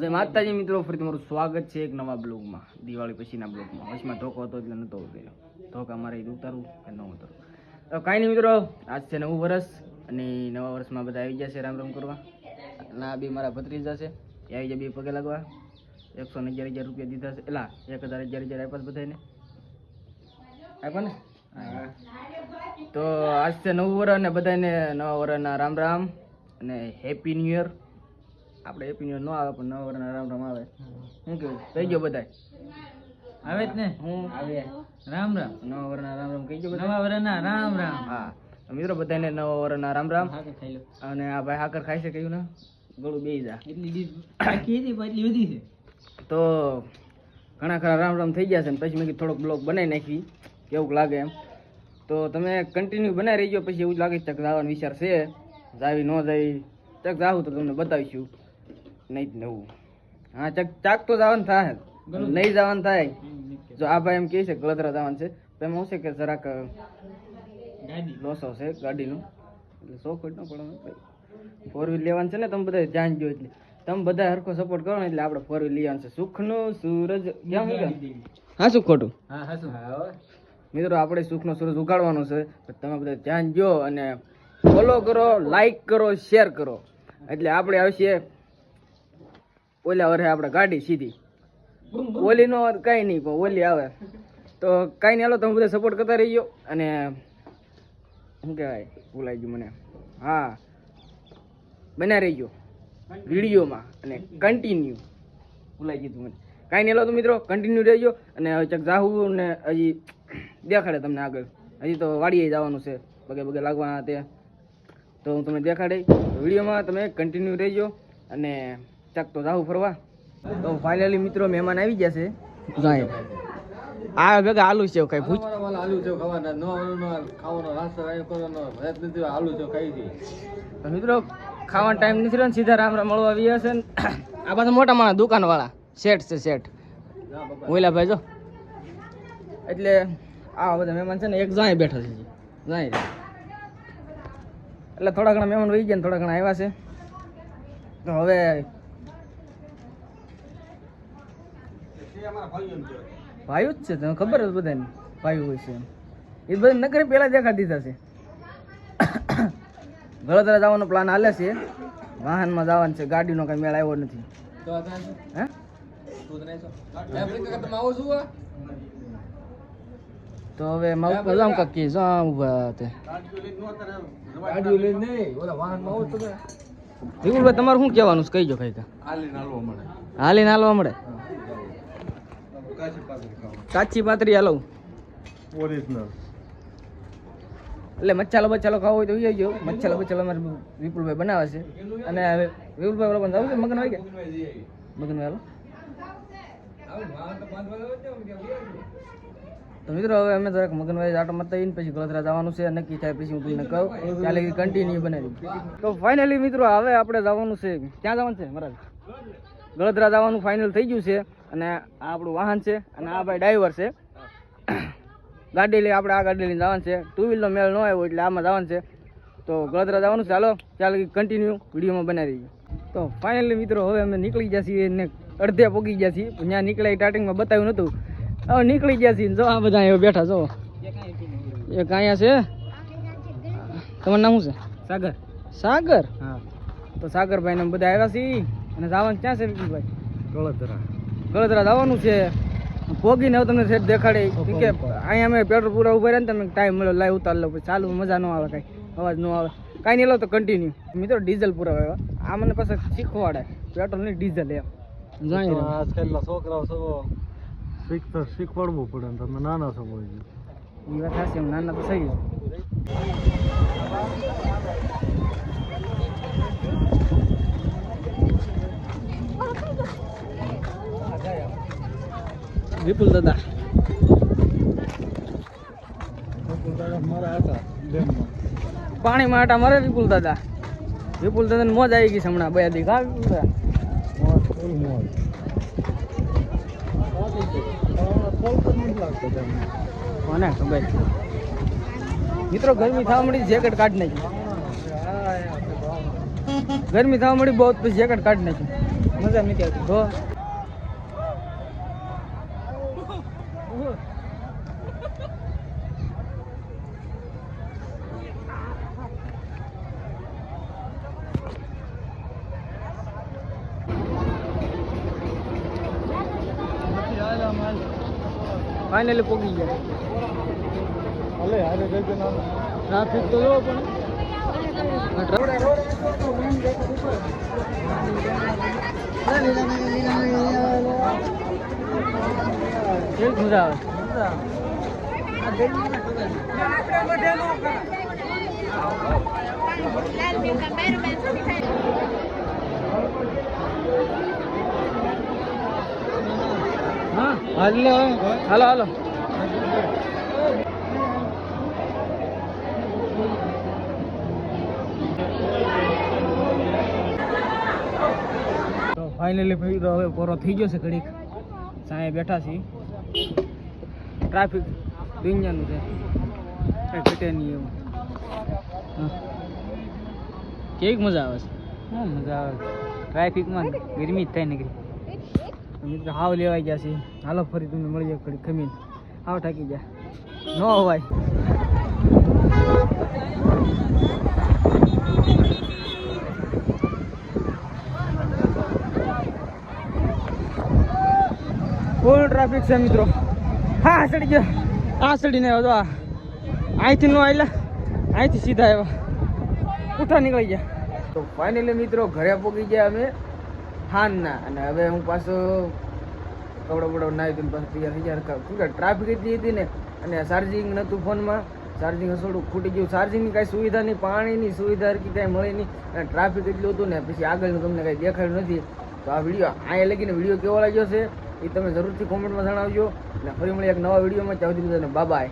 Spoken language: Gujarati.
જય માતાજી મિત્રો ફરી તમારું સ્વાગત છે એક નવા બ્લોગમાં. દિવાળી પછીના બ્લોગમાં. વચમાં ધોકો હતો એટલે નહોતો ઉતર્યો ધોકા મારે ઉતારવું કે ન ઉતારવું તો કાંઈ નહીં મિત્રો આજ છે નવું વર્ષ અને નવા વર્ષમાં બધા આવી ગયા છે રામ રામ કરવા. ના બી મારા ભત્રીજા છે. એ આવી જાય બે પગે લાગવા. એકસો ને અગિયાર હજાર રૂપિયા દીધા છે. એલા એક હજાર અગિયાર હજાર આપ્યા બધાને આપ્યા ને? હા. તો આજ છે નવું વર્ષ અને બધાને નવા વર્ષના રામ રામ અને હેપી ન્યુ યર આપણે હેપી ન આવે પણ નવા રામ રામ આવે. શું કહ્યું? કહી ગયો બધાય. આવે જ ને? હું આવે રામ રામ. નવ વર્ષના રામ રામ કહી ગયો નવા વરના રામ રામ. હા. મિત્રો બધાને નવા વરના રામ રામ. અને આ ભાઈ હાકર ખાઈ છે કહ્યું ને? ગળું બે જા. એટલી એટલી વધી છે. તો ઘણા ખરા રામ રામ થઈ ગયા છે ને પછી મેં થોડોક બ્લોગ બનાવી નાખી. કેવું લાગે એમ. તો તમે કન્ટિન્યુ બનાવી રહી ગયો પછી એવું જ લાગે ચક જવાનો વિચાર છે. જાવી ન જાવી. ચક જાવું તો તમને બતાવીશું. નહીં જ નવું. હા ચક ચાક તો જવાનું થાય. નહીં જવાનું થાય. જો આ ભાઈ એમ કહે છે ગળદરા જવાનું છે તો એમાં શું છે કે જરાક લોસ છે ગાડીનું. એટલે સો ફૂટ ન પડે ફોર વ્હીલ લેવાનું છે ને તમે બધા જાણજો એટલે. તમે બધા હરખો સપોર્ટ કરો ને એટલે આપણે ફોર વ્હીલ લેવાનું છે. સુખનો સૂરજ કેમ હા શું ખોટું? હા હા શું? મિત્રો આપણે સુખનો સૂરજ ઉગાડવાનો છે તમે બધા ધ્યાન જો અને ફોલો કરો લાઈક કરો શેર કરો. એટલે આપણે આવશે ઓલા વર્ષે આપણે ગાડી સીધી. ઓલી નો કાંઈ નહીં, પણ ઓલી આવે. તો કાંઈ નહીં, હાલો તમે બધા સપોર્ટ કરતા રહીજો. અને શું કહેવાય, ભૂલાઈ ગયું મને. હા. બના રહીજો. વિડીયોમાં અને કન્ટિન્યુ ભૂલાઈ ગયું મને. કાંઈ નહીં, હાલો, તો મિત્રો કન્ટિન્યુ રહેજો. અને ચક જાહુ ને હજી દેખાડે તમને આગળ. હજી તો વાડીએ જવાનું છે. બગે બગે લાગવાના તે. તો હું તમને દેખાડે. વિડીયોમાં તમે કન્ટિન્યુ રહેજો. અને ચક તો જાવું ફરવા. તો ફાઇનલી મિત્રો મહેમાન આવી ગયા છે. જાય આ ભેગા આલુ છે કઈ પૂછ આલુ છે ખાવાના. નો ખાવાનો રાસ્તો કાંઈ કરવાનો. ભેટ નથી આલુ છે ખાઈ છે. મિત્રો ખાવાનો ટાઈમ નથી રહ્યો ને સીધા રામ રામ મળવા આવ્યા છે ને. આ બધા મોટા માણસ દુકાન વાળા શેઠ છે શેઠ. ઓલા ભાઈ જો. એટલે આ બધા મહેમાન છે ને એક જાય બેઠા છે. જાય. એટલે થોડા ઘણા મહેમાન વહી ગયા ને થોડા ઘણા આવ્યા છે. તો હવે ભાઈઓ જ છે તને ખબર જ બધાને? ભાઈઓ હોય છે એમ. એ બધા નકરી પહેલાં દેખા દીધા છે વડોદરા જવાનો પ્લાન હાલે છે વાહનમાં જવાનું છે ગાડીનો કઈ મેળ આવ્યો નથી. તો હવે જામ કાકી જો આમ તે. ગાડીઓ લઈને નહીં ઓલા વાહનમાં આવો તમે. વિપુલભાઈ તમારું શું કહેવાનું છે? કહીજો કઈ હાલી નાલવા મળે. હાલી નાલવા મળે? કાચી પાતરી હાલો. ઓરિજિનલ એટલે મચ્છાલો બચ્છાલો ખાવો હોય તો આવી ગયો મચ્છાલો બચ્છાલો અમારે વિપુલભાઈ બનાવે છે. અને હવે વિપુલભાઈ વાળો જવું છે મગન હોય કે મગન હાલો. તો મિત્રો હવે અમે જરાક મગનભાઈ આટો મત આવીને પછી ગળતરા જવાનું છે. નક્કી થાય પછી હું તમને કહું. ચાલે કન્ટિન્યુ બનાવી તો ફાઇનલી મિત્રો હવે આપણે જવાનું છે. ક્યાં જવાનું છે મહારાજ? ગળતરા જવાનું ફાઇનલ થઈ ગયું છે. અને આ આપણું વાહન છે અને આ ભાઈ ડ્રાઈવર છે. ગાડી લઈ આપણે આ ગાડી લઈને જવાનું છે. ટુ વ્હીલનો મેળ ન આવ્યો એટલે આમાં જવાનું છે. તો ગળતરા જવાનું છે. ચાલો ચાલો કન્ટિન્યુ વિડીયોમાં બનાવી દઈએ. તો ફાઇનલી મિત્રો હવે અમે નીકળી ગયા છીએ ને અડધે પોગી ગયા છીએ. ત્યાં નીકળ્યા સ્ટાર્ટિંગમાં બતાવ્યું નહોતું હવે નીકળી ગયા છીએ જો આ બધા અહીંયા બેઠા જો. એક અહીંયા છે. તમારું નામ શું છે? સાગર. સાગર? હા. તો સાગરભાઈ ને બધા આવ્યા છીએ. અને જવાનું ક્યાં છે વિપુલભાઈ? ગળતરા ગળતરા જવાનું છે. પોગીને હવે તમને સેટ દેખાડે. કે અહીંયા અમે પેટ્રોલ પૂરા ઊભા રહ્યા ને તમે ટાઈમ મળ્યો લાઈ ઉતાર લો પછી. ચાલુ મજા ન આવે કાંઈ. અવાજ ન આવે. કાંઈ નહીં લો તો કન્ટિન્યુ મિત્રો ડીઝલ પૂરા આવ્યા આ મને પાસે શીખવાડે. પેટ્રોલ નહીં ડીઝલ એમ. જાય આજકાલના છોકરાઓ છો શીખતા શીખવાડવું પડે ને તમે નાના છો કોઈ. ઈ વાત નાના તો થઈ ગયું. વિપુલ દાદા. પાણી આટા મારે વિપુલ દાદા. વિપુલ દાદા મોજ આવી ગઈ છે હમણાં બે દી. કા ખબર? મિત્રો ગરમી થવા મળી જેકેટ કાઢી નાખી. ગરમી થવા મળી બહુ પછી જેકેટ કાઢી નાખ્યું મજા નથી આવતી. તો ફાઇનલી પોગી ગયા. ભલે હાલે જલ્દી ના ટ્રાફિક તો જોવો પણ. મજા આવે હા હાલો હાલો હાલો. ફાઇનલી ભાઈ તો હવે પૂરો થઈ ગયો છે ઘડીક. સાંજે બેઠા છીએ. ટ્રાફિક દુનિયાનું છે. કંઈ ઘટે નહીં એવું. કેવી મજા આવે છે? હા મજા આવે? ટ્રાફિકમાં ગરમી જ થાય નીકળી મિત્રો હાવ લેવાઈ ગયા છે હાલો ફરી તમને મળી જાય ઘડી ખમીને. હાવ ઠાકી ગયા. ન હોવાય. ફૂલ ટ્રાફિક છે મિત્રો? હા સડી ગયો. આ સડીને આવ્યો આ. અહીંથી નો આવેલા અહીંથી સીધા આવ્યા. ઉઠા નીકળી ગયા. તો ફાઇનલી મિત્રો ઘરે પહોંચી ગયા અમે. હાનના. અને હવે હું પાછો કપડા બડો નાહી ધોઈને પાછો તૈયાર થઈ ગયા શું ટ્રાફિક એટલી હતી ને, અને ચાર્જિંગ નહોતું ફોનમાં. ચાર્જિંગ થોડું ખૂટી ગયું. ચાર્જિંગની કાંઈ સુવિધા નહીં, પાણીની સુવિધા કે કાંઈ મળી નહીં. અને ટ્રાફિક એટલું હતું ને, પછી આગળનું તમને કાંઈ દેખાયું નથી. તો આ વીડિયો અહીંયા લગીને વીડિયો કેવો લાગ્યો છે, એ તમે જરૂરથી કોમેન્ટમાં જણાવજો. અને ફરી મળી એક નવા વિડીયોમાં સુધી બધાને બાય